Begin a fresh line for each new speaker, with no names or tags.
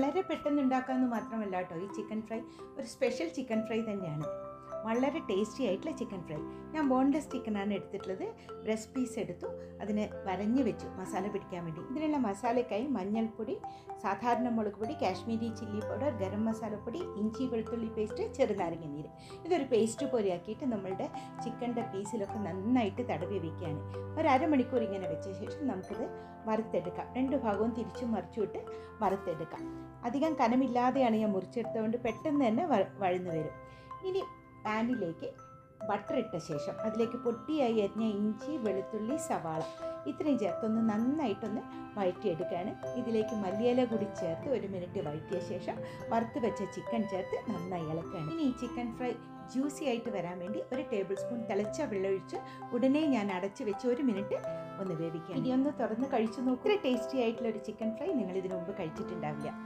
വളരെ പെട്ടെന്ന് ഉണ്ടാക്കാമെന്ന് മാത്രമല്ല കേട്ടോ. ഈ ചിക്കൻ ഫ്രൈ ഒരു സ്പെഷ്യൽ ചിക്കൻ ഫ്രൈ തന്നെയാണ്. വളരെ ടേസ്റ്റി ആയിട്ടുള്ള ചിക്കൻ ഫ്രൈ ഞാൻ ബോൺലെസ് ചിക്കനാണ് എടുത്തിട്ടുള്ളത്. ബ്രസ്റ്റ് പീസ് എടുത്തു. അതിന് വരഞ്ഞു വെച്ചു. മസാല പിടിക്കാൻ വേണ്ടി. ഇതിനുള്ള മസാലയ്ക്കായി മഞ്ഞൾപ്പൊടി സാധാരണ മുളക് പൊടി കാശ്മീരി ചില്ലി പൗഡർ ഗരം മസാല പൊടി ഇഞ്ചി വെളുത്തുള്ളി പേസ്റ്റ് ചെറുനാരങ്ങ നീര് ഇതൊരു പേസ്റ്റ് പോലെയാക്കിയിട്ട് നമ്മളുടെ ചിക്കന്റെ പീസിലൊക്കെ നന്നായിട്ട് തടവി വയ്ക്കുകയാണ് ഒരു അരമണിക്കൂർ ഇങ്ങനെ വെച്ച ശേഷം നമുക്കിത് വറുത്തെടുക്കാം. രണ്ട് ഭാഗവും തിരിച്ചും മറിച്ചുവിട്ട് വറുത്തെടുക്കാം. അധികം കനമില്ലാതെയാണ് ഞാൻ മുറിച്ചെടുത്തതുകൊണ്ട് പെട്ടെന്ന് തന്നെ വഴന്നു വരും. ഇനി പാനിലേക്ക് ബട്ടർ ഇട്ട ശേഷം അതിലേക്ക് പൊട്ടിയായി അരിഞ്ഞ ഇഞ്ചി വെളുത്തുള്ളി സവാള ഇത്രയും ചേർത്തൊന്ന് നന്നായിട്ടൊന്ന് വഴറ്റിയെടുക്കുകയാണ്. ഇതിലേക്ക് മല്ലിയില കൂടി ചേർത്ത് ഒരു മിനിറ്റ് വഴറ്റിയ ശേഷം വറുത്ത് വെച്ച ചിക്കൻ ചേർത്ത് നന്നായി ഇളക്കുകയാണ്. ഇനി ഈ ചിക്കൻ ഫ്രൈ ജ്യൂസി ആയിട്ട് വരാൻ വേണ്ടി ഒരു ടേബിൾ സ്പൂൺ തിളച്ച വെള്ളമൊഴിച്ച് ഉടനെ ഞാൻ അടച്ചു വെച്ച് ഒരു മിനിറ്റ് ഒന്ന് വേവിക്കാം ഇനി ഒന്ന് തുറന്ന് കഴിച്ചു നോക്കൂ. ടേസ്റ്റി ആയിട്ടുള്ള ഒരു ചിക്കൻ ഫ്രൈ നിങ്ങൾ ഇതിനു മുമ്പ് കഴിച്ചിട്ടുണ്ടാവില്ല.